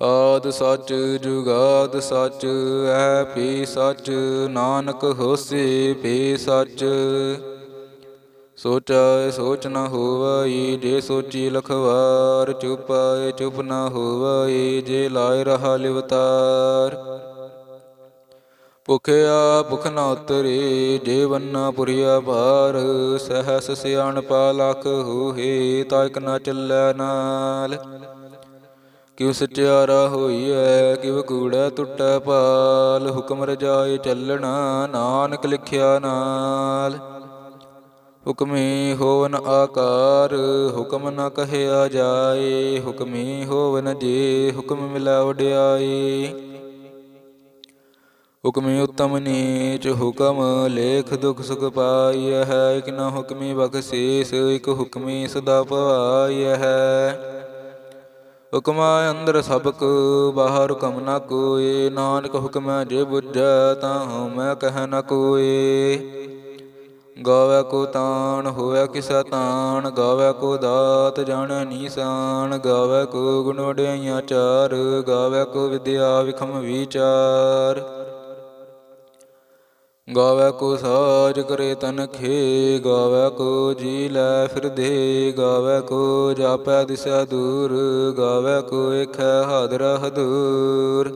ਆਦ ਸੱਚ ਜੁਗਾਦ ਸੱਚ, ਐ ਪੀ ਸੱਚ। ਨਾਨਕ ਹੋਸੀ ਪੀ ਸੱਚ। ਸੋਚਾਏ ਸੋਚ ਨ ਹੋਵਈ, ਜੇ ਸੋਚੀ ਲਖਵਾਰ ਚੁਪਾਏ ਚੁਪ ਨ ਹੋਵਈ, ਜੇ ਲਾਇ ਰਹਾ ਲਿਵਤਾਰ। ਭੁਖਿਆ ਭੁਖ ਨ ਉਤਰੇ ਜੇ ਵੰਨਾ ਪੁਰੀਆ ਭਾਰ। ਸਹਸ ਸਿਆਣਪਾ ਲਖ ਹੋਏ ਤਾਇਕ ਨ ਚੱਲੈ ਨਾਲ। ਕਿਉ ਸਚਿਆਰਾ ਹੋਈਐ ਕਿਵ ਕੂੜਾ ਟੁੱਟੈ ਪਾਲ। ਹੁਕਮ ਰਜਾਏ ਚੱਲਣਾ, ਨਾਨਕ ਲਿਖਿਆ ਨਾਲ। ਹੁਕਮੀ ਹੋਵਨ ਆਕਾਰ, ਹੁਕਮ ਨ ਕਹਿਆ ਜਾਏ। ਹੁਕਮੀ ਹੋਵਨ ਜੇ, ਹੁਕਮ ਮਿਲਾ ਵਡਿਆਈ ਹੁਕਮੀ ਉਤਮ ਨੀਚ, ਹੁਕਮ ਲੇਖ ਦੁਖ ਸੁਖ ਪਾਈ ਹੈ। ਇਕ ਨ ਹੁਕਮੀ ਬਖਸ਼ੀਸ, ਇਕ ਹੁਕਮੀ ਸਦਾ ਪਾਈਐ ਹੈ। ਹੁਕਮਾ ਅੰਦਰ ਸਬਕ ਬਾਹਰ ਹੁਕਮ ਨਾ ਕੋਏ ਨਾਨਕ ਹੁਕਮੈ ਜੇ ਬੁਝੈ ਤਾਂ ਮੈਂ ਕਹਿ ਨ ਕੋਏ ਗਾਵੇ ਕੋ ਤਾਣ, ਹੋਵੇ ਕਿਸਾ ਤਾਣ। ਗਾਵੇ ਕੋ ਦਾਤ, ਜਾਣ ਨੀਸਾਨ ਗਾਵੇ ਕੋ ਗੁਣ ਵਡਿਆਈਆਂ ਚਾਰ। ਗਾਵੇ ਕੋ ਵਿਦਿਆ ਵਿਖਮ ਵਿਚਾਰ। ਗਾਵੇ ਕੋ ਸਾਜ ਕਰੇ ਤਨਖੇ ਗਾਵੇ ਕੋ ਜੀ ਲੈ ਫਿਰਦੇ ਗਾਵੇ ਕੋ ਜਾਪੈ ਦਿਸਾ ਦੂਰ, ਗਾਵੇ ਕੋ ਏਖੈ ਹਾਦਰ ਹਦੂਰ।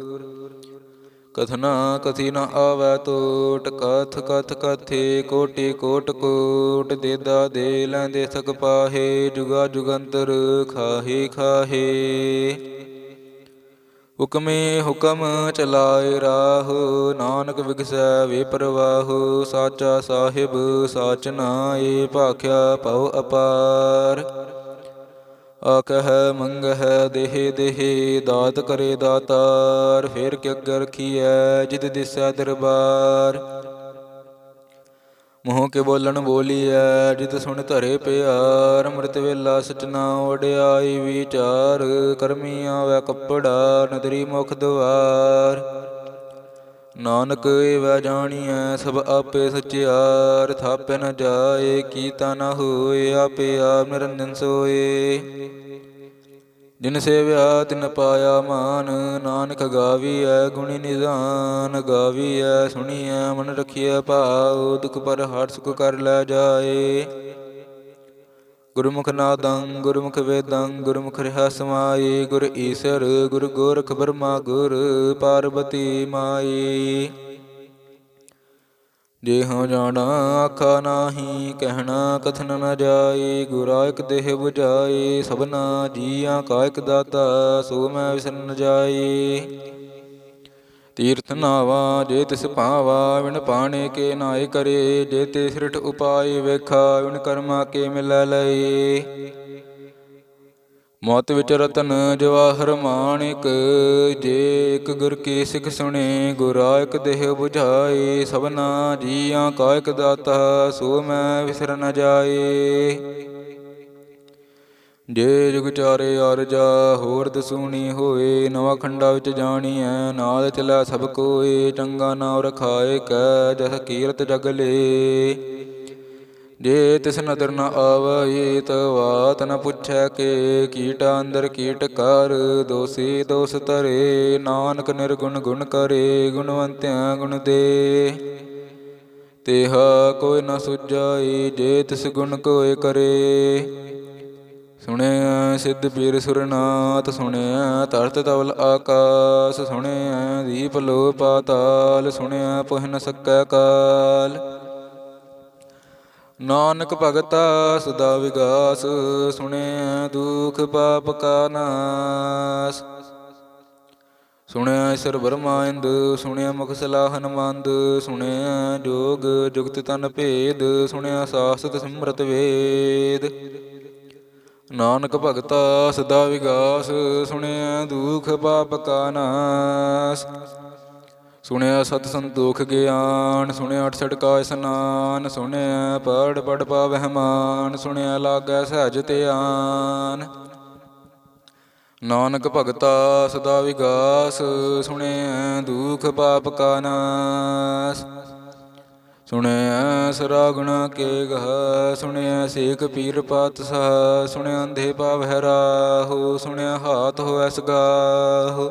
ਕਥਨਾ ਕਥੀ ਨ ਆਵੈ ਤੋਟ, ਕਥ ਕਥ ਕਥੇ ਕੋਟਿ ਕੋਟ ਕੋਟ, ਦੇਦਾ ਦੇ ਲੈਂਦੇ ਥਕ ਪਾਹੇ, ਜੁਗਾ ਜੁਗੰਤਰ ਖਾਹੇ ਖਾਹੇ। ਹੁਕਮੇ ਹੁਕਮ ਚਲਾਏ ਰਾਹ, ਨਾਨਕ ਵਿਗਸੈ ਵੇ ਪ੍ਰਵਾਹ, ਸਾਚਾ ਸਾਹਿਬ ਸਾਚ ਨਾਏ, ਭਾਖਿਆ ਭਉ ਅਪਾਰ। ਆਕਹਿ ਮੰਗਹਿ, ਦੇਹ ਦੇਹ, ਦਾਤ ਕਰੇ ਦਾਤਾਰ, ਫੇਰ ਕਿ ਅੱਗੇ ਰਖੀਐ ਜਿਤ ਦਿਸੈ ਦਰਬਾਰ। ਮੂੰਹ ਕੇ ਬੋਲਣ ਬੋਲੀਐ ਜਿਤ ਸੁਣ ਧਰੇ ਪਿਆਰ, ਅੰਮ੍ਰਿਤ ਵੇਲਾ ਸਚਨਾ ਓੜਿਆਈ ਵਿਚਾਰ ਕਰਮੀ ਆਵੈ ਕੱਪੜਾ, ਨਦਰੀ ਮੁਖ ਦੁਆਰ ਨਾਨਕ ਏਵੈ ਜਾਣੀਐ, ਸਭ ਆਪੇ ਸਚਿਆਰ, ਥਾਪੈ ਨ ਜਾਏ, ਕੀਤਾ ਨ ਹੋਏ, ਆਪੇ ਆਪ ਨਿਰੰਜਨ ਸੋਏ। ਜਿਨ ਸੇਵਿਆ ਤਿਨ ਪਾਇਆ ਮਾਨ, ਨਾਨਕ ਗਾਵੀਐ ਗੁਣੀ ਨਿਧਾਨ, ਗਾਵੀਐ ਸੁਣੀਐ ਮਨ ਰਖੀਐ ਭਾਉ, ਦੁਖ ਪਰ ਹਰ ਸੁਖ ਕਰ ਲੈ ਜਾਏ। ਗੁਰਮੁਖ ਨਾਦੰ, ਗੁਰਮੁਖ ਵੇਦੰ, ਗੁਰਮੁਖ ਰਹਿ ਸਮਾਈ ਗੁਰ ਈਸਰ, ਗੁਰ ਗੋਰਖ ਬਰਮਾ, ਗੁਰ ਪਾਰਬਤੀ ਮਾਈ ਜੇ ਹਉ ਜਾਣਾ, ਆਖਾ ਨਾਹੀ, ਕਹਿਣਾ ਕਥਨ ਨ ਜਾਏ ਗੁਰਾਇਕ ਦੇਹ 부ਝਾਏ ਸਭਨਾ ਜੀਆਂ ਕਾਇਕ ਦਾਤਾ, ਸੋ ਮੈਂ ਵਿਸਰ ਨ ਜਾਏ। ਤੀਰਥ ਨਾਵਾ, ਜੇ ਤਿਸ ਭਾਵਾ, ਵਿਣ ਪਾਣੇ ਕੇ ਨਾਏ ਕਰੇ, ਜੇ ਤੇ ਸਿਰਠ ਉਪਾਏ ਵੇਖਾ, ਵਿਣ ਕਰਮਾ ਕੇ ਮਿਲੈ ਲਏ। ਮੌਤ ਵਿੱਚ ਰਤਨ ਜਵਾਹਰ ਮਾਣਿਕ, ਜੇ ਇਕ ਗੁਰ ਕੀ ਸਿੱਖ ਸੁਣੇ, ਗੁਰਾ ਦੇਹ 부ਝਾਏ ਸਭਨਾ ਜੀਆਂ ਕਾ ਦਾਤਾ, ਸੋ ਮੈਂ ਵਿਸਰ ਨ ਜਾਏ। ਜੇ ਜੁਗ ਚਾਰੇ ਅਰਜਾ ਹੋਰ ਦਸੂਣੀ ਹੋਏ, ਨਵਾਂ ਖੰਡਾ ਵਿੱਚ ਜਾਣੀ ਐ ਨਾਲ ਚਲਾ ਸਭ ਕੋਏ, ਚੰਗਾ ਨਾਮ ਰਖਾਏ ਕੈ ਜਸ ਕੀਰਤ ਜਗ ਲੇ। ਜੇ ਤਿਸ ਨਦਰ ਨ ਆਵਈ ਤਵਾਤ ਨ ਪੁੱਛੈ ਕੇ, ਕੀਟਾ ਅੰਦਰ ਕੀਟ ਕਰ, ਦੋਸੀ ਦੋਸ ਤਰੇ ਨਾਨਕ ਨਿਰਗੁਣ ਗੁਣ ਕਰੇ, ਗੁਣਵੰਤਿਆ ਗੁਣ ਦੇ। ਤੇਹਾ ਕੋਈ ਨ ਸੁਜਾਈ ਜੇ ਤਿਸ ਗੁਣ ਕੋਏ ਕਰੇ। ਸੁਣਿਆ ਸਿੱਧ ਪੀਰ ਸੁਰਨਾਥ ਸੁਣਿਆ ਧਰਤ ਤਵਲ ਆਕਾਸ ਸੁਣਿਆ ਦੀਪ ਲੋ ਪਾਤਾਲ ਸੁਣਿਆ ਪੁਹਨ ਨ ਸਕੈ ਕਾਲ। ਨਾਨਕ ਭਗਤਾ ਸਦਾ ਵਿਗਾਸ ਸੁਣਿਆ ਦੁਖ ਪਾਪ ਕਾ ਨਾਸ। ਸੁਣਿਆ ਈਸ਼ਰ ਬਰਮਾ ਸੁਣਿਆ ਮੁਖ ਸਲਾਹ ਹਨਮੰਦ ਸੁਣਿਆ ਜੋਗ ਜੁਗਤ ਤਨ ਭੇਦ ਸੁਣਿਆ ਸਾਸਤ ਸਿਮਰਤ ਵੇਦ। ਨਾਨਕ ਭਗਤਾ ਸਦਾ ਵਿਗਾਸ ਸੁਣਿਆ ਦੁਖ ਪਾਪ ਕਾ ਨਾਸ। ਸੁਣਿਆ ਸਤ ਸੰਤੋਖ ਗਿਆਨ, ਸੁਣਿਆ ਅਠਸਠ ਕਾ ਇਸਨਾਨ, ਸੁਣਿਆ ਪੜ ਪੜ ਪਾਵਹਿ ਮਾਨ ਸੁਣਿਆ ਲਾਗੈ ਸਹਿਜ ਧਿਆਨ। ਨਾਨਕ ਭਗਤਾ ਸਦਾ ਵਿਗਾਸ, ਸੁਣਿਆ ਦੁਖ ਪਾਪ ਕਾ ਨਾਸ। ਸੁਣਿਆ ਸਰਾਗੁਣਾ ਕੇ ਗਹ, ਸੁਣਿਆ ਸੇਖ ਪੀਰ ਪਾਤ ਸਹ ਸੁਣਿਆ ਅੰਧੇ ਪਾਵ ਰਾਹੋ, ਸੁਣਿਆ ਹਾਥ ਹੋਐ ਸਗਾਹੋ।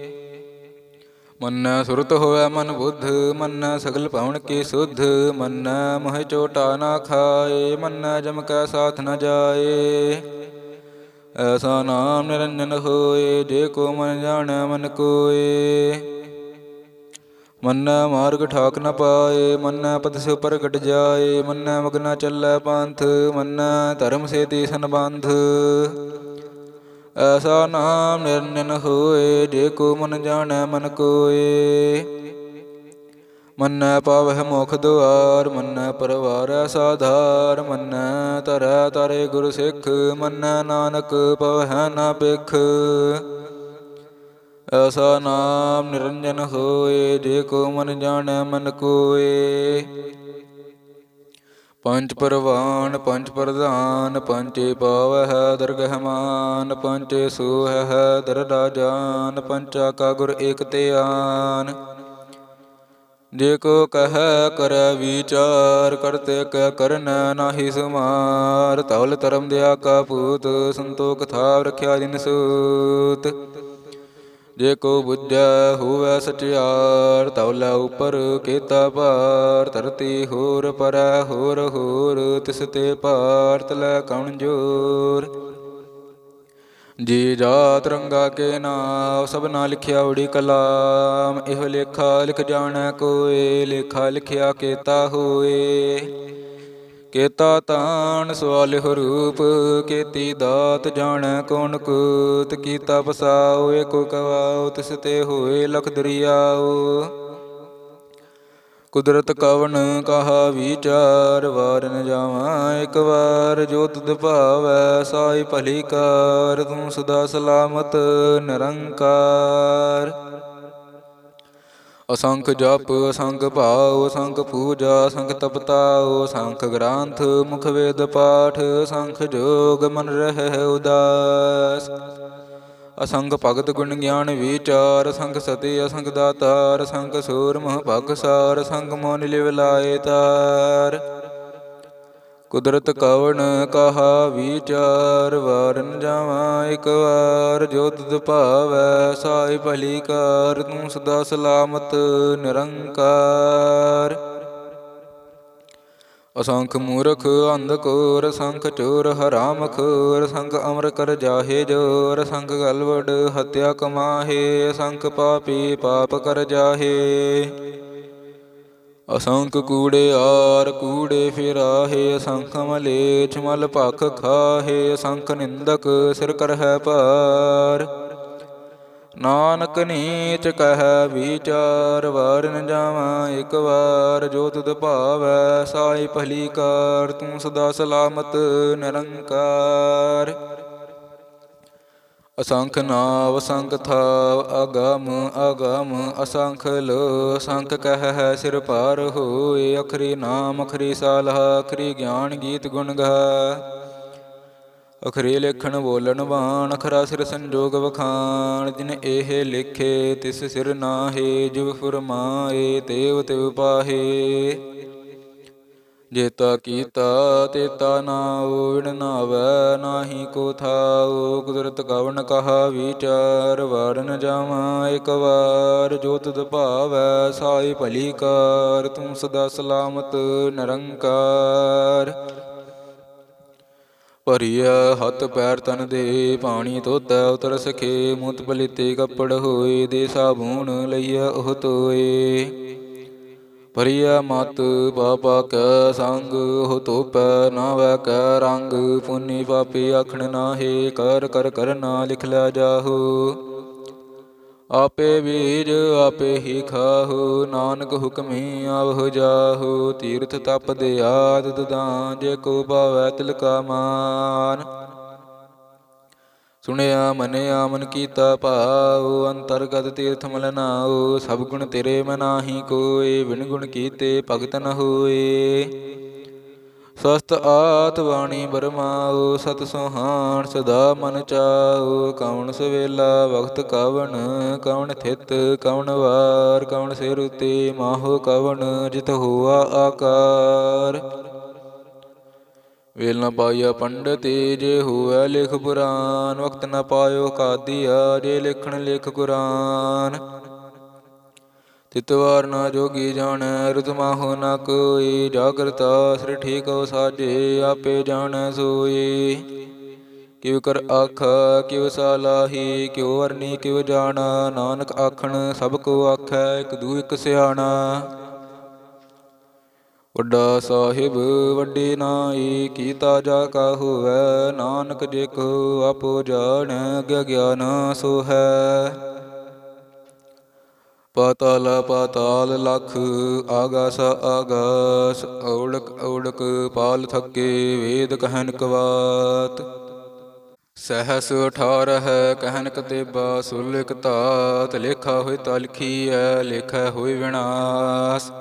ਮੰਨੈ ਸੁਰਤ ਹੋਵੈ ਮਨ ਬੁੱਧ, ਮੰਨੈ ਸਗਲ ਭਵਨ ਕੀ ਸੁਧ, ਮਨ ਮੋਹ ਚੋਟਾ ਨਾ ਖਾਏ, ਮੰਨੈ ਜਮ ਕੈ ਸਾਥ ਨ ਜਾਏ। ਐਸਾ ਨਾਮ ਨਿਰੰਜਨ ਹੋਏ, ਜੇ ਕੋ ਮਨ ਜਾਣੈ ਮਨ ਕੋਏ। ਮਨ ਮਾਰਗ ਠਾਕ ਨ ਪਾਏ, ਮਨ ਪਦ ਸਿ ਪ੍ਰਗਟ ਜਾਏ, ਮੰਨੈ ਮਗਨਾ ਚੱਲੈ ਪੰਥ, ਮੰਨੈ ਧਰਮ ਸੇਤੀ ਸੰਬੰਧ ਐਸਾ ਨਾਮ ਨਿਰੰਜਨ ਹੋਏ ਜੇ ਕੋ ਮਨ ਜਾਣੈ ਮਨ ਕੋਏ। ਮੰਨੈ ਪਾਵਹਿ ਮੁਖ ਦੁਆਰ, ਮੰਨੈ ਪਰਵਾਰੈ ਸਾਧਾਰ, ਮੰਨੈ ਤਰੈ ਤਾਰੇ ਗੁਰ ਸਿੱਖ, ਮੰਨੈ ਨਾਨਕ ਪਵਹਿ ਨਾ ਪਿਖ ਐਸਾ ਨਾਮ ਨਿਰੰਜਨ ਹੋਏ ਜੇ ਕੋ ਮਨ ਜਾਣੈ ਮਨ ਕੋਏ। ਪੰਜ ਪਰਵਾਨ, ਪੰਜ ਪ੍ਰਧਾਨ ਪੰਚੇ ਪਾਵਹਿ ਦਰਗਹਿ ਮਾਨ ਪੰਚੇ ਸੋਹਹਿ ਦਰ ਰਾਜਾਨ ਪੰਚਾ ਕਾ ਗੁਰ ਏਕ ਧਿਆਨ। ਜੇ ਕੋ ਕਹੈ, ਕਰੈ ਵਿਚਾਰ ਕਰਤੇ ਕੈ ਕਰਨ ਨਾਹੀ ਸੁਮਾਰ। ਤਵਲ ਧਰਮ ਦਿਆ ਕਾ ਪੂਤ, ਸੰਤੋਖ ਥਾਵ ਰਖਿਆ ਜਿਨ ਸੂਤ। ਜੇ ਕੋ ਬੁੱਝੈ ਹੋਵੈ ਸਚਿਆਰ ਤਵਲਾ ਉਪਰ ਕੀਤਾ ਭਾਰ, ਧਰਤੀ ਹੋਰ ਪਰੈ ਹੋਰ ਹੋਰ, ਤਿਸ ਤੇ ਭਾਰ ਤਲੈ ਕਉਣ ਜੋਰ। ਜੀ ਜਾਤ ਰੰਗਾ ਕੇ ਨਾਮ ਸਭਨਾ ਲਿਖਿਆ ਉੜੀ ਕਲਾਮ, ਇਹ ਲੇਖਾ ਲਿਖ ਜਾਣੈ ਕੋਏ, ਲੇਖਾ ਲਿਖਿਆ ਕੀਤਾ ਹੋਏ। ਕੇਤਾ ਤਾਣ ਸਵਾਲ ਰੂਪ, ਕੀਤੀ ਦਾਤ ਜਾਣੈ ਕੌਣ ਕੂਤ, ਕੀਤਾ ਪਸਾਉ ਏਕੋ ਕਵਾਉ, ਤਿਸ ਤੇ ਹੋਏ ਲਖ ਦਰਿਆਉ। ਕੁਦਰਤ ਕਵਨ ਕਹਾ ਵਿਚਾਰ, ਵਾਰ ਨ ਜਾਵਾਂ ਇੱਕ ਵਾਰ, ਜੋ ਤੁਧ ਭਾਵੈ ਸਾਈ ਭਲੀ ਕਾਰ, ਤੂੰ ਸਦਾ ਸਲਾਮਤ ਨਿਰੰਕਾਰ। ਅਸੰਖ ਜਪ, ਅਸੰਖ ਭਾਉ ਅਸੰਖ ਪੂਜਾ, ਅਸੰਖ ਤਪਤਾਉ, ਅਸੰਖ ਗ੍ਰੰਥ, ਮੁਖ ਵੇਦ ਪਾਠ, ਅਸੰਖ ਜੋਗ ਮਨ ਰਹਿ ਉਦਾਸ। ਅਸੰਗ ਭਗਤ ਗੁਣ ਗਿਆਨ ਵਿਚਾਰ ਅਸੰਗ ਸਤੀ ਅਸੰਗ ਦਾਤਾਰ ਅਸੰਗ ਸੂਰ ਮਹ ਭਗਸਾਰ ਅਸੰਗ ਮੋਨਿ ਲਿਵ ਲਾਏ ਤਾਰ। ਕੁਦਰਤ ਕਵਣ ਕਹਾ ਵਿਚਾਰ, ਵਾਰਨ ਜਾਵਾਂ ਇੱਕ ਵਾਰ, ਜੋ ਤੁਧ ਭਾਵੈ ਸਾਈ ਭਲੀ ਕਾਰ ਤੂੰ ਸਦਾ ਸਲਾਮਤ ਨਿਰੰਕਾਰ। ਅਸੰਖ ਮੂਰਖ ਅੰਧ ਕੋਰ ਸੰਖ ਚੋਰ ਹਰਾਮ ਖੋਰ ਸੰਖ ਅਮਰ ਕਰ ਜਾਹੇ ਜੋਰ, ਸੰਖ ਗਲਵੜ ਹਤਿਆ ਕਮਾਹੇ, ਸੰਖ ਪਾਪੀ ਪਾਪ ਕਰ ਜਾਹੇ। ਅਸੰਖ ਕੂੜੇ ਆਰ ਕੂੜੇ ਫਿਰਾਹੇ, ਅਸੰਖ ਮਲੇਛ ਮਲ ਭਖ ਖਾਹੇ, ਅਸੰਖ ਨਿੰਦਕ ਸਿਰ ਕਰ ਹੈ ਭਾਰ। ਨਾਨਕ ਨੀਚ ਕਹਿ ਵਿਚਾਰ, ਵਾਰ ਨ ਜਾਵਾਂ ਇੱਕ ਵਾਰ, ਜੋ ਤੁਧ ਭਾਵੈ ਸਾਈ ਭਲੀ ਕਾਰ ਤੂੰ ਸਦਾ ਸਲਾਮਤ ਨਿਰੰਕਾਰ। ਅਸੰਖ ਨਾਵ ਅਸੰਖ ਥਾਵ, ਅਗਮ ਅਗਮ, ਅਸੰਖ ਲੋ ਅਸੰਖ ਕਹਿ ਹੈ ਸਿਰ ਪਾਰ ਹੋਏ, ਅਖਰੀ ਨਾਮ, ਅਖਰੀ ਸਾਲਹ, ਅਖਰੀ ਗਿਆਨ ਗੀਤ ਗੁਣ ਗਾ ਅਖਰੀ ਲੇਖਣ ਬੋਲਣ ਬਾਣ, ਅਖਰਾ ਸਿਰ ਸੰਜੋਗ ਵਖਾਣ, ਜਿਨ ਇਹ ਲਿਖੇ ਤਿਸ ਸਿਰ ਨਾਹੇ, ਜਿਵ ਫਰਮਾਏ, ਤੇਵ ਤਿਵ ਪਾਹੇ। ਜੇਤਾ ਕੀਤਾ ਤੇਤਾ ਨਾ ਵਿਣ ਨਾਵੈ ਨਾਹੀ ਕੋ ਥਾਉ। ਕੁਦਰਤ ਕਵਨ ਕਹਾ ਵਿਚਾਰ, ਵਾਰਨ ਜਾਵਾਂ ਇਕ ਵਾਰ। ਜੋਤ ਤੁਧ ਭਾਵੈ, ਸਾਈ ਭਲੀ ਕਾਰ, ਤੂੰ ਸਦਾ ਸਲਾਮਤ, ਨਿਰੰਕਾਰ। ਭਰੀਆ ਹੱਥ ਪੈਰ ਤਨ ਦੇ, ਪਾਣੀ ਧੋਤਾ, ਉਤਰ ਸਖੇ। ਮੁਤ ਪਲਿਤੇ ਕੱਪੜ ਹੋਏ, ਦੇ ਸਾਬੂਣ ਲਈਆ ਉਹ ਤੋਏ ਪਰਿਆ ਮਤ ਪਾਪਾ ਕੈ ਸੰਗ, ਹੋ ਤੋਪੈ ਨਾ ਵੈ ਕੈ ਰੰਗ, ਪੁਨੀ ਪਾਪੀ ਆਖਣ ਨਾਹੀ, ਕਰ ਕਰ ਕਰਨਾ ਲਿਖ ਲੈ ਜਾਹੂ। ਆਪੇ ਬੀਜ ਆਪੇ ਹੀ ਖਾਹੂ, ਨਾਨਕ ਹੁਕਮੀ ਆਵਹੁ ਜਾਹੂ, ਤੀਰਥ ਤਪ ਦੇ ਆਦਿ ਦਦਾਂ, ਜੇ ਕੋ ਭਾਵੈ ਤਿਲ ਕਾ ਮਾਨ। ਸੁਣਿਆ, ਮਨਿਆ, ਮਨ ਕੀਤਾ ਭਾਉ ਅੰਤਰਗਤ ਤੀਰਥ ਮਲ ਨਾਉ, ਸਭ ਗੁਣ ਤੇਰੇ ਮਨਾਹੀ ਕੋਏ, ਬਿਨ ਗੁਣ ਕੀਤੇ ਭਗਤ ਨ ਹੋਏ। ਸਸਤ ਆਤ ਬਾਣੀ ਬਰਮਾਉ, ਸਤ ਸੁਹਾਣ ਸਦਾ ਮਨ ਚਾਉ ਕੌਣ ਸਵੇਲਾ ਵਖਤ ਕਵਣ, ਕਉਣ ਥਿਤ ਕਉਣ ਵਾਰ, ਕਉਣ ਸਿਰ ਉਤੇ ਮਾਹੋ ਕਵਣ, ਜਿਤ ਹੋਆ ਆਕਾਰ। ਵੇਲ ਨ ਪਾਇਆ ਪੰਡਤੀ ਜੇ ਹੋਵੇ ਲਿਖ ਪੁਰਾਨ, ਵਕਤ ਨ ਪਾਇਓ ਕਾਦੀਆ ਜੇ ਲਿਖਣ ਲਿਖ ਕੁਰਾਨ। ਤਿਤਵਾਰ ਨਾ ਜੋਗੀ ਜਾਣੈ, ਰੁਤ ਹੋ ਨ ਕੋਈ ਜਾਗਰਤਾ ਸਿਰ ਕੋ ਸਾਜੇ, ਆਪੇ ਜਾਣੈ ਸੋਈ ਕਿਵ ਕਰ ਆਖ ਕਿਉ ਸਾਲਾਹੀ ਕਿਉ ਵਰਨੀ ਕਿਉ ਜਾਣਾ, ਨਾਨਕ ਆਖਣ ਸਭ ਕੋ ਆਖੈ, ਇਕ ਦੂ ਇਕ ਸਿਆਣਾ। ਵੱਡਾ ਸਾਹਿਬ, ਵੱਡੇ ਨਾਈ, ਕੀਤਾ ਜਾ ਕਾ ਹੋਵੈ ਨਾਨਕ ਜੇ ਕੋ ਆਪੋ ਜਾਣੈ ਅਗਿਆ ਗਿਆਨ ਸੋ ਹੈ ਪਾਤਾਲ ਪਾਤਾਲ ਲਖ, ਆਗਾਸ ਆਗਾਸ, ਔੜਕ ਔੜਕ ਪਾਲ ਥੱਕੇ, ਵੇਦ ਕਹਿਨ ਕਵਾਤ। ਸਹਸ 18 ਕਹਿਨ ਕਤੇਬਾ ਸੁਲਿਕ ਧਾਤ, ਲੇਖਾ ਹੋਇ ਤਾ ਹੈ ਲੇਖਾ ਹੋਇ ਵਿਨਾਸ਼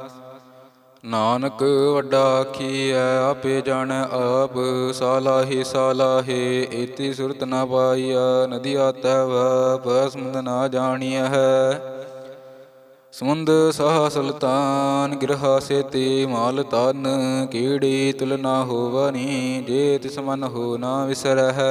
ਨਾਨਕ ਵੱਡਾ ਆਖੀਐ ਆਪੇ ਜਾਣ ਆਪ। ਸਾਲਾਹੀ, ਸਾਲਾਹੇ, ਏਤੀ ਸੁਰਤ ਨਾ ਪਾਈਆ ਨਦੀ ਆਤੈ ਵਾ ਬਸਮੰਦ ਨਾ ਜਾਣੀਐ ਹੈ। ਸਮੁੰਦ ਸਹ ਸੁਲਤਾਨ ਗਿਰਹਾ ਸੇਤੀ, ਮਾਲ ਤਨ ਕੀੜੀ ਤੁਲ ਨਾ ਹੋਵਨੀ ਜੇ ਤਿਸ ਮਨ ਹੋ ਨਾ ਵਿਸਰਹਿ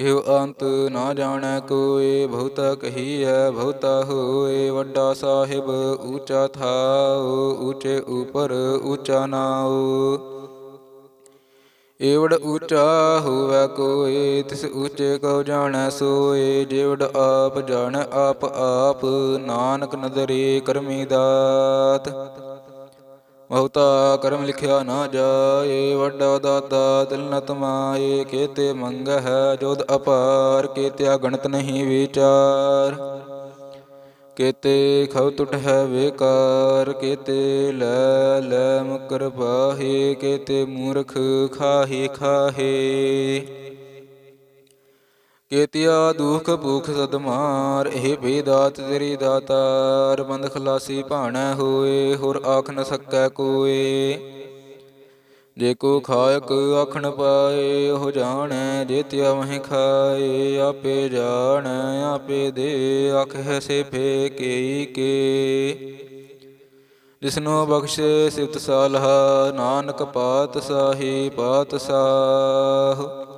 ਇਹੋ ਅੰਤ ਨਾ ਜਾਣੈ ਕੋਏ ਬਹੁਤਾ ਕਹੀਐ ਬਹੁਤਾ ਹੋਏ, ਵੱਡਾ ਸਾਹਿਬ ਊਚਾ ਥਾਉ ਊਚੇ ਉਪਰ ਊਚਾ ਨਾਉ। ਏਵੜ ਊਚਾ ਹੋਵੈ ਕੋਏ ਤਿਸ ਊਚੇ ਕਉ ਜਾਣੈ ਸੋਏ ਜੇਵੜ ਆਪ ਜਾਣੈ ਆਪ ਆਪ, ਨਾਨਕ ਨਦਰੇ ਕਰਮੀ ਦਾਤ। ਬਹੁਤਾ ਕਰਮ ਲਿਖਿਆ ਨਾ ਜਾਏ, ਵੱਡਾ ਦਾਤਾ ਦਿਲ ਨ ਤਮਾਏ ਕੇਤੇ ਮੰਗ ਹੈ ਜੋਦ ਅਪਾਰ, ਕੇਤਿਆ ਗਣਤ ਨਹੀਂ ਵਿਚਾਰ। ਕੇਤੇ ਖਵ ਟੁਟ ਹੈ ਵੇਕਾਰ, ਕੇਤੇ ਲੈ ਲੈ ਮੁਕਰ ਪਾਹੇ ਕੇਤੇ ਮੂਰਖ ਖਾਹੇ ਖਾਹੇ। ਕੇਤਿਆ ਦੁਖ ਭੂਖ ਸਦਮਾਰ ਇਹ ਬੇਦਾਤ ਤੇਰੀ ਦਾਤਾਰ, ਬੰਦ ਖਲਾਸੀ ਭਾਣੈ ਹੋਏ, ਹੋਰ ਆਖ ਨ ਸਕੈ ਕੋਏ। ਜੇ ਕੋ ਖਾਇਕ ਆਖਣ ਪਾਏ, ਉਹ ਜਾਣੈ ਜੇ ਤਿਆ ਮਹਿ ਖਾਏ। ਆਪੇ ਜਾਣੈ, ਆਪੇ ਦੇ, ਆਖੈ ਸੇ ਫੇ ਕੇ। ਜਿਸਨੂੰ ਬਖਸ਼ੇ ਸਿਫਤ ਸਾਲਹ, ਨਾਨਕ ਪਾਤ ਸਾਹੀ, ਪਾਤ ਸਾਹ।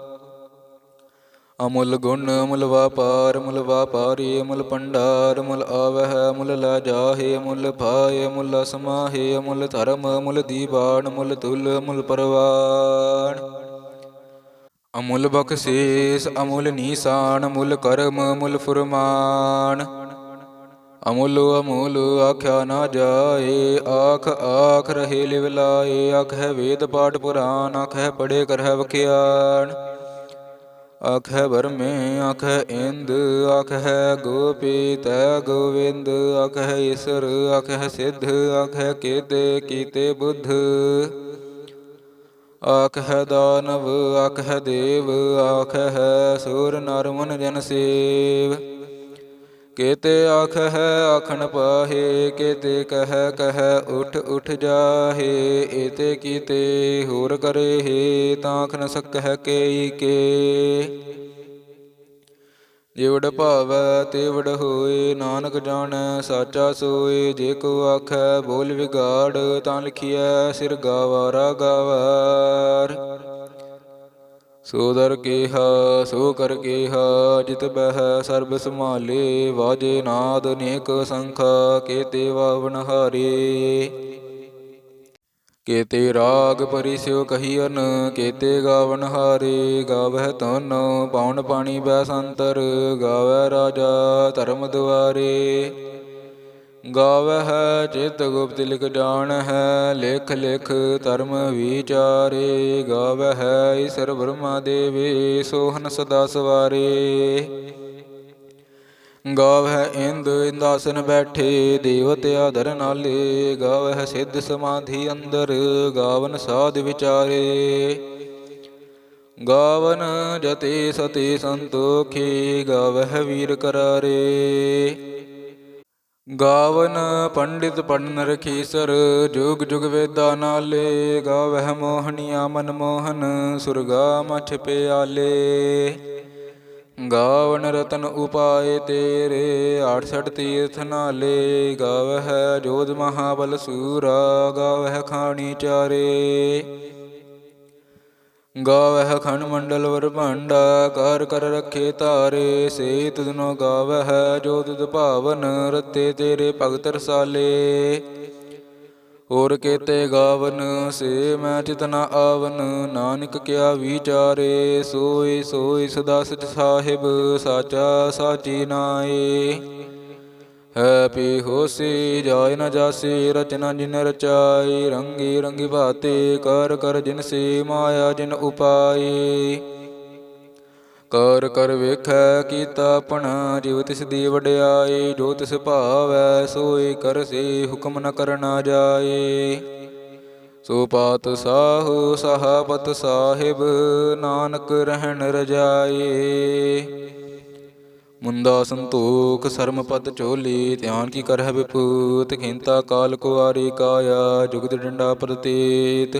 ਅਮੁੱਲ ਗੁਣ ਮੁਲ ਵਾਪਾਰ ਮੁਲ ਵਪਾਰੀ ਮੁਲ ਪੰਡਾਰ ਮੁਲ ਆਵਹਿ ਮੁਲ ਲਾ ਜਾਹੇ ਮੁਲ ਭਾਏ ਮੁਲ ਸਮਾਹੇ ਮੁਲ ਧਰਮ ਮੁਲ ਦੀਵਾਨ ਮੁਲ ਤੁਲ ਮੁਲ ਪਰਵਾਨ। ਅਮੁੱਲ ਬਖਸ਼ੀਸ, ਅਮੁੱਲ ਨੀਸਾਨ ਮੁੱਲ ਕਰਮ ਮੁੱਲ ਫੁਰਮਾਨ। ਅਮੁੱਲ ਅਮੁੱਲ ਆਖਿਆ ਨਾ ਜਾਏ, ਆਖ ਆਖ ਰਹੇ ਲਿਵ ਲਾਏ ਹੈ ਵੇਦ ਪਾਠ ਪੁਰਾਨ ਆਖੈ ਪੜੇ ਹੈ ਵਖਿਆਨ। ਆਖੈ ਬਰਮੇ ਆਖੈ ਇੰਦ ਆਖੈ ਗੋਪੀ ਤੈ ਗੋਵਿੰਦ ਆਖੈ ਈਸਰ ਆਖੈ ਸਿੱਧ ਆਖੈ ਕੀਤੇ ਕੀਤੇ ਬੁੱਧ। ਆਖੈ ਦਾਨਵ ਆਖੈ ਦੇਵ ਆਖੈ ਸੂਰ ਨਰ ਮਨ ਜਨ ਸੇਵ। ਕੇਤੇ ਹੈ ਆਖਣ ਪਾਹੇ, ਕੇਤੇ ਕਹਿ ਕਹਿ ਉਠ ਉਠ ਜਾਹੇ, ਏਤੇ ਕੀਤੇ ਹੋਰ ਕਰੇ ਹੈ ਤਾਂ ਨ ਸਕਹਿ ਕੇਈ ਕੇ। ਜਿਵੜ ਭਾਵੈ, ਤੇਵੜ ਹੋਏ, ਨਾਨਕ ਜਾਣੈ, ਸਾਚਾ ਸੋਏ, ਜੇ ਕੋ ਆਖੈ ਬੋਲ ਵਿਗਾੜ, ਤਾਂ ਲਿਖਿਐ, ਸਿਰ ਗਾਵਾਰਾ ਗਾਵਾਰ। ਸੋ ਦਰ ਕੇਹਾ, ਸੋ ਕਰ ਕੇਹਾ, ਜਿਤ ਬਹਿ ਸਰਬ ਸੰਭਾਲੇ, ਵਾਜੇ ਨਾਦ ਨੇਕ ਸੰਖਾ, ਕੇਤੇ ਵਾਵਨ ਹਾਰੇ। ਕੇਤੇ ਰਾਗ ਪਰਿਸ਼ਿਉ ਕਹੀਨ ਕੇਤੇ ਗਾਵਨ ਹਾਰੇ। ਗਾਵਹਿ ਤਨ ਪਾਉਣ ਪਾਣੀ ਬੈਸੰਤਰ ਗਾਵੈ ਰਾਜਾ ਧਰਮ ਦੁਆਰੇ। ਗਾਵਹਿ ਚਿਤ ਗੁਪਤ ਲਿਖ ਜਾਣ ਹੈ ਲਿਖ ਲਿਖ ਧਰਮ ਵਿਚਾਰੇ। ਗਾਵਹਿ ਈਸਰ ਬ੍ਰਹਮਾ ਦੇਵੇ, ਸੋਹਨ ਸਦਾ ਸਵਾਰੇ। ਗਾਵਹਿ ਇੰਦ ਇੰਦਾਸਨ ਬੈਠੇ, ਦੇਵਤ ਆਦਰ ਨਾਲੇ। ਗਾਵਹਿ ਸਿੱਧ ਸਮਾਧੀ ਅੰਦਰ, ਗਾਵਨ ਸਾਧ ਵਿਚਾਰੇ। ਗਾਵਨ ਜਤੇ ਸਤੇ ਸੰਤੋਖੀ, ਗਾਵਹਿ ਵੀਰ ਕਰਾਰੇ। ਗਾਵਨ ਪੰਡਿਤ ਪੜਨ ਰਖੀਸਰ ਜੁਗ ਜੁਗ ਵੇਦਾ ਨਾਲੇ, ਗਾਵਹਿ ਮੋਹਣੀਆ ਮਨ ਮੋਹਨ, ਸੁਰਗਾ ਮਛ ਪਿਆਲੇ। ਗਾਵਨ ਰਤਨ ਉਪਾਏ ਤੇਰੇ 68 ਤੀਰਥ ਨਾਲੇ, ਗਾਵਹਿ ਜੋਧ ਮਹਾਬਲ ਸੂਰਾ, ਗਾਵਹਿ ਖਾਣੀ ਚਾਰੇ। ਗਾਵਹਿ ਖੰਡ ਮੰਡਲ ਵਰ ਭਾਂਡਾ ਕਰ ਕਰ ਰੱਖੇ ਤਾਰੇ ਸੇ ਤੁਧਨੋ ਗਾਵਹਿ, ਜੋ ਤੁਧ ਭਾਵਨ ਰਤੇ ਤੇਰੇ ਭਗਤ ਰਸਾਲੇ। ਹੋਰ ਕੇਤੇ ਗਾਵਨ, ਸੇ ਮੈਂ ਚਿਤਨਾ ਆਵਨ, ਨਾਨਕ ਕਿਆ ਵਿਚਾਰੇ ਸੋਈ ਸੋਈ ਸਦਾ ਸਚ ਸਾਹਿਬ, ਸਾਚਾ ਸਾਚੀ ਨਾਏ। ਹੈ ਪੀ ਹੋਸੀ ਜਾਇ ਨ ਜਾਸੀ, ਰਚਨਾ ਜਿਨ ਰਚਾਈ, ਰੰਗੀ ਰੰਗੀ ਭਾਤੀ, ਕਰ ਕਰ ਜਿਨ ਸੀ ਮਾਇਆ ਜਿਨ ਉਪਾਈ। ਕਰ ਕਰ ਵੇਖੈ ਕੀਤਾ ਆਪਣਾ ਜਿਵ ਤਿਸ ਦੀ ਵਡਿਆਈ, ਜੋ ਤਿਸ ਭਾਵੈ, ਸੋਈ ਕਰਸੀ ਹੁਕਮ ਨ ਕਰਨਾ ਜਾਏ ਸੋ ਪਾਤ ਸਾਹੂ ਸਹਾਬਤ ਸਾਹਿਬ, ਨਾਨਕ ਰਹਿਣ ਰਜਾਏ ਮੁੰਦਾ ਸੰਤੋਖ ਸਰਮ ਪਦ ਝੋਲੀ, ਧਿਆਨ ਕੀ ਕਰਹਿ ਵਿਪੂਤ, ਖਿੰਤਾ ਕਾਲ ਕੁਆਰੀ ਕਾਇਆ, ਜੁਗਤ ਡੰਡਾ ਪ੍ਰਤੀਤ।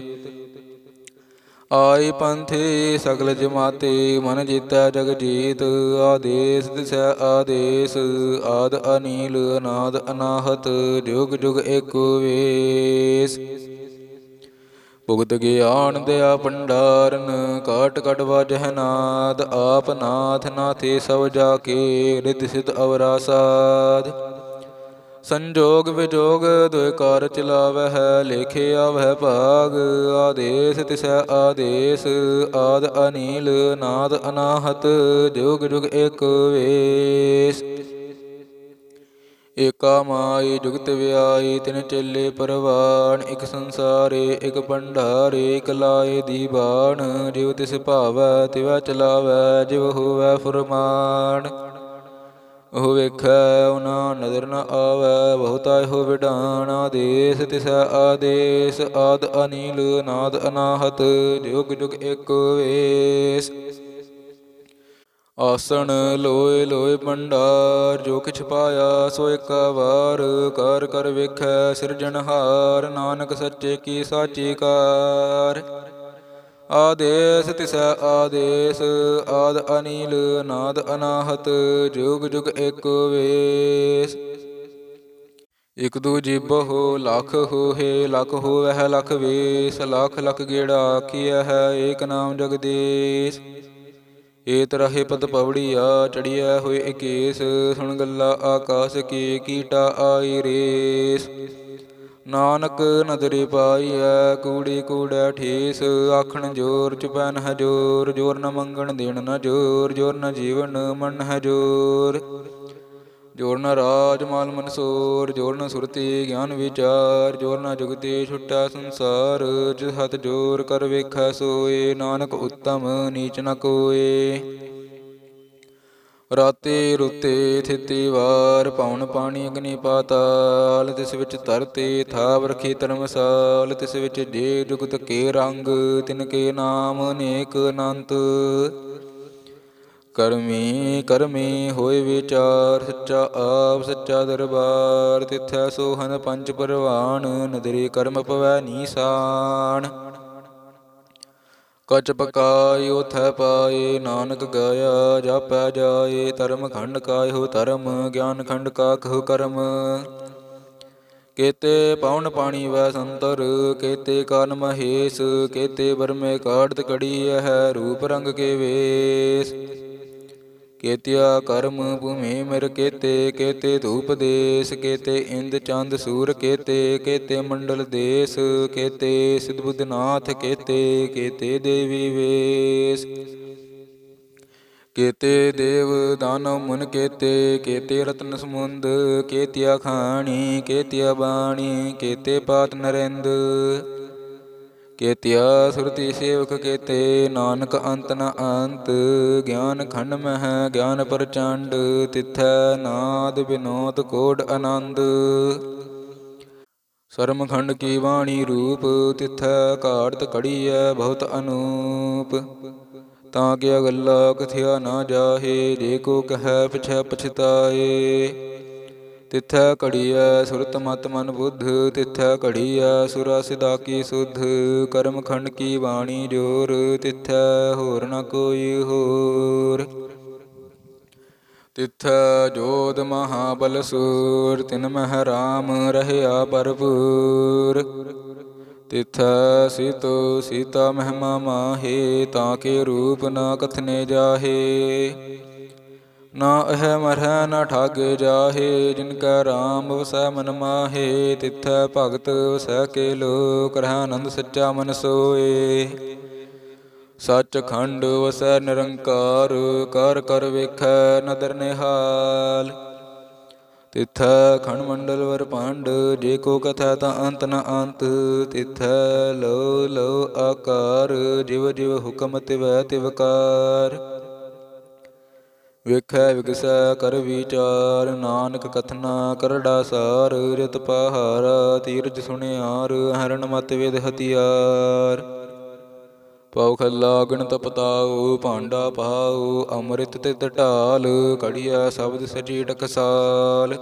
ਆਈ ਪੰਥੇ ਸਗਲ ਜਮਾਤੇ, ਮਨ ਜੀਤੈ ਜਗ ਜੀਤ, ਆਦੇਸ ਦਿਸੈ ਆਦੇਸ, ਆਦ ਅਨੀਲ, ਅਨਾਦ ਅਨਾਹਤ, ਜੁਗ ਜੁਗ ਏਕ ਵੇਸ। ਭੁਗਤ ਗਿਆਨ ਦਿਆ ਭੰਡਾਰਨ, ਕਾਟ ਕਟ ਵਾਜਹਿ ਆਪ ਨਾਥ ਨਾਥੇ ਸਭ ਜਾ ਕੇ ਰਿਤ ਸਿਧ ਅਵਰਾ ਸਾਧ। ਸੰਜੋਗ ਵਿਜੋਗ ਦੁਇ ਕਾਰ ਚਲਾਵਹਿ ਲੇਖੇ ਆਵਹਿ ਭਾਗ, ਆਦੇਸ ਤਿਸੈ ਆਦੇਸ, ਆਦ ਅਨੀਲ, ਨਾਦ ਅਨਾਹਤ, ਜੁਗ ਜੁਗ ਏਕ ਵੇਸ। ਏਕਾ ਮਾਈ ਜੁਗਤ ਵਿਆਈ ਤਿਨ ਚੇਲੇ ਪਰਵਾਨ, ਇਕ ਸੰਸਾਰੇ, ਇਕ ਭੰਡਾਰੇ, ਇਕ ਲਾਏ ਦੀਵਾਨ ਜਿਵ ਤਿਸ ਭਾਵੈ, ਤਿਵ ਚਲਾਵੈ, ਜਿਵ ਹੋਵੈ ਫੁਰਮਾਨ। ਉਹ ਵੇਖੈ ਉਨਾ ਨਦਰ ਨ ਆਵੈ, ਬਹੁਤਾ ਇਹੋ ਵਿਡਾਨ ਆਦੇਸ ਤਿਸੈ ਆਦੇਸ, ਆਦ ਅਨੀਲ, ਨਾਦ ਅਨਾਹਤ, ਜੁਗ ਜੁਗ ਏਕ ਵੇਸ। ਆਸਣ ਲੋਏ ਲੋਏ ਭੰਡਾਰ, ਜੋ ਕਿਛ ਪਾਇਆ ਸੋ ਇੱਕ ਵਾਰ। ਕਰ ਕਰ ਵੇਖੈ ਸਿਰਜਣਹਾਰ ਨਾਨਕ ਸੱਚੇ ਕੀ ਸਾਚੀ ਕਾਰ। ਆਦੇਸ ਤਿਸੈ ਆਦੇਸ, ਆਦ ਅਨੀਲ, ਨਾਦ ਅਨਾਹਤ, ਜੁਗ ਜੁਗ ਏਕ ਵੇਸ। ਇਕ ਦੂ ਜਿਬਹੁ ਲਖ ਹੋਏ ਲਖ ਹੋਵਹਿ, ਲਖ ਵੇਸ। ਲਖ ਲਖ ਗੇੜਾ ਕੀਆ ਹੈ ਏਕ ਨਾਮ ਜਗਦੀਸ਼। ਏਤ ਰਹੇ ਪਤ ਪਵੜੀਆ ਚੜਿਆ ਹੋਏ ਇਕੇਸ ਸੁਣ ਗੱਲਾ ਆਕਾਸ ਕੀ ਕੀਟਾ ਆਈ ਰੇਸ। ਨਾਨਕ ਨਦਰੀ ਪਾਈਐ, ਕੂੜੀ ਕੂੜੈ ਠੇਸ, ਆਖਣ ਜੋਰ ਚੁਪੈਨ ਹਜੋਰ, ਜੋਰ ਨ ਮੰਗਣ ਦੇਣ ਨ ਜੋਰ ਜੋਰ ਨ ਜੀਵਨ ਮਨ ਹਜੋਰ। ਜੋਰ ਨ ਰਾਜ ਮਾਲ ਮਨਸੂਰ, ਜੋਰ ਨ ਸੁਰਤੀ ਗਿਆਨ ਵਿਚਾਰ, ਜੋਰ ਨ ਜੁਗਤੀ ਛੁਟਾ ਸੰਸਾਰ, ਜਿਸ ਹੱਥ ਜੋਰ ਕਰ ਵੇਖੈ ਸੋਏ, ਨਾਨਕ ਉੱਤਮ ਨੀਚ ਨ ਕੋਏ। ਰਾਤੇ ਰੁਤੇ ਥਿਤੀ ਵਾਰ ਪਉਣ ਪਾਣੀ ਅਗਨੀ ਪਾਤਾਲ, ਤਿਸ ਵਿੱਚ ਧਰਤੇ ਥਾਵ ਰਖੀ ਧਰਮਸਾਲ, ਤਿਸ ਵਿੱਚ ਜੇ ਜੁਗਤ ਕੇ ਰੰਗ, ਤਿਨ ਕੇ ਨਾਮ ਅਨੇਕ ਅਨੰਤ। ਕਰਮੀ ਕਰਮੀ ਹੋਏ ਵਿਚਾਰ, ਸੱਚਾ ਆਪ, ਸੱਚਾ ਦਰਬਾਰ, ਤਿਥੈ ਸੋਹਨ ਪੰਜ ਪਰਵਾਨ, ਨਦਰੀ ਕਰਮ ਪਵੈ ਨੀਸਾਨ। ਕਚ ਪਕਾਇ ਉਥੈ ਪਾਏ, ਨਾਨਕ ਗਾਇਆ, ਜਾਪੈ ਜਾਏ, ਧਰਮ ਖੰਡ ਕਾਇਓ ਧਰਮ, ਗਿਆਨ ਖੰਡ ਕਾ ਕਹੁ ਕਰਮ। ਕੇਤੇ ਪਵਨ ਪਾਣੀ ਵੈ ਸੰਤਰ, ਕੇਤੇ ਕਾਨ ਮਹੇਸ਼, ਕੇਤੇ ਬਰਮੇ ਕਾੜਤ ਕੜੀ ਹੈ ਰੂਪ ਰੰਗ ਕੇ ਵੇਸ। ਕੇਤਿਆ ਕਰਮ ਭੂਮੀ ਮਿਰ ਕੇਤੇ ਕੇਤੇ ਧੂਪ ਦੇਸ, ਕੇਤੇ ਇੰਦ ਚੰਦ ਸੂਰ ਕੇਤੇ ਕੇਤੇ ਮੰਡਲ ਦੇਸ, ਕੇਤੇ ਸਿਧ ਬੁੱਧਨਾਥ ਕੇਤੇ ਕੇਤੇ ਦੇਵੀ ਵੇਸ। ਕੇਤੇ ਦੇਵ ਦਾਨਵ ਮੁਨ ਕੇਤੇ ਕੇਤੇ ਰਤਨ ਸਮੁੰਦ, ਕੇਤਿਆ ਖਾਣੀ, ਕੇਤਿਆ ਬਾਣੀ, ਕੇਤੇ ਪਾਤ ਨਰਿੰਦ। ਕੇਤਿਆ ਸੁਰਤੀ ਸੇਵਕ ਕੇਤੇ, ਨਾਨਕ ਅੰਤ ਨ ਅੰਤ, ਗਿਆਨ ਖੰਡ ਮਹਿ, ਗਿਆਨ ਪ੍ਰਚੰਡ, ਤਿਥੈ ਨਾਦ ਬਿਨੋਦ ਕੋਡ ਆਨੰਦ। ਸ਼ਰਮਖੰਡ ਕੀ ਬਾਣੀ ਰੂਪ, ਤਿਥੈ ਘਾੜਤ ਕੜੀਐ ਬਹੁਤ ਅਨੂਪ। ਤਾਂ ਕਿ ਅਗਲਾ ਕਥਿਆ ਨਾ ਜਾਹੇ, ਜੇ ਕੋ ਕਹੈ ਪਿਛੈ ਪਛਤਾਏ। ਤਿਥੈ ਘੜੀਐ ਸੁਰਤ ਮਤ ਮਨ ਬੁੱਧ, ਤਿਥੈ ਘੜੀਐ ਸੁਰਾ ਸਿਦਾ ਕੀ ਸੁਧ, ਕਰਮ ਖੰਡ ਕੀ ਬਾਣੀ ਜੋਰ, ਤਿਥੈ ਹੋਰ ਨ ਕੋਈ ਹੋਰ। ਤਿਥੈ ਜੋਧ ਮਹਾਬਲ ਸੂਰ, ਤਿਨ ਮਹਿ ਰਾਮ ਰਹਿਆ ਭਰਪੂਰ। ਤਿਥੈ ਸੀਤੋ ਸੀਤਾ ਮਹਿਮਾ ਮਾਹੇ, ਤਾਂ ਕੇ ਰੂਪ ਨਾ ਕਥਨੇ ਜਾਹੇ। ਨਾ ਇਹ ਮਰਹਿ ਨਾ ਠਾਗੇ ਜਾਹੇ, ਜਿਨ ਕੈ ਰਾਮ ਵਸੈ ਮਨ ਮਾਹੇ, ਤਿਥੈ ਭਗਤ ਵਸੈ ਕੇ ਲੋਕ ਰਹਿ ਆਨੰਦ ਸੱਚਾ ਮਨ ਸੋਏ। ਸੱਚ ਖੰਡ ਵਸੈ ਨਿਰੰਕਾਰ, ਕਰ ਕਰ ਵੇਖੈ ਨਦਰ ਨਿਹਾਲ। ਤਿਥੈ ਖੰਡ ਮੰਡਲ ਵਰ ਪਾਂਡ ਜੇ ਕੋ ਕਥਾ ਤਾਂ ਅੰਤ ਨ ਅੰਤ। ਤਿਥੈ ਲੋ ਲੋ ਆਕਾਰ, ਜਿਵ ਜਿਵ ਹੁਕਮ ਤਿਵੈ ਤਿਵਕਾਰ ਵੇਖੈ ਵਿਗਸੈ ਕਰ ਵਿਚਾਰ, ਨਾਨਕ ਕਥਨਾ ਕਰੜਾ ਸਾਰ, ਰਿਤ ਪਹਾਰ, ਤੀਰਜ ਸੁਣਿਆਰ ਹਰਨ ਮਤ ਵੇਦ ਹਤਿਆਰ ਪਉ ਖੱਲਾ ਗਣ ਤਪਤਾਉ ਭਾਂਡਾ ਪਾਉ ਅੰਮ੍ਰਿਤ ਤੇ ਢਾਲ ਕੜੀਆ ਸ਼ਬਦ ਸਜੀ ਟਕਸਾਲ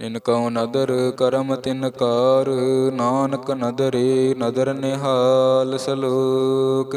ਜਿਨ ਕਉ ਨਦਰ, ਕਰਮ ਤਿਨ ਕਾਰ, ਨਾਨਕ ਨਦਰੇ, ਨਦਰ ਨਿਹਾਲ ਸਲੋਕ।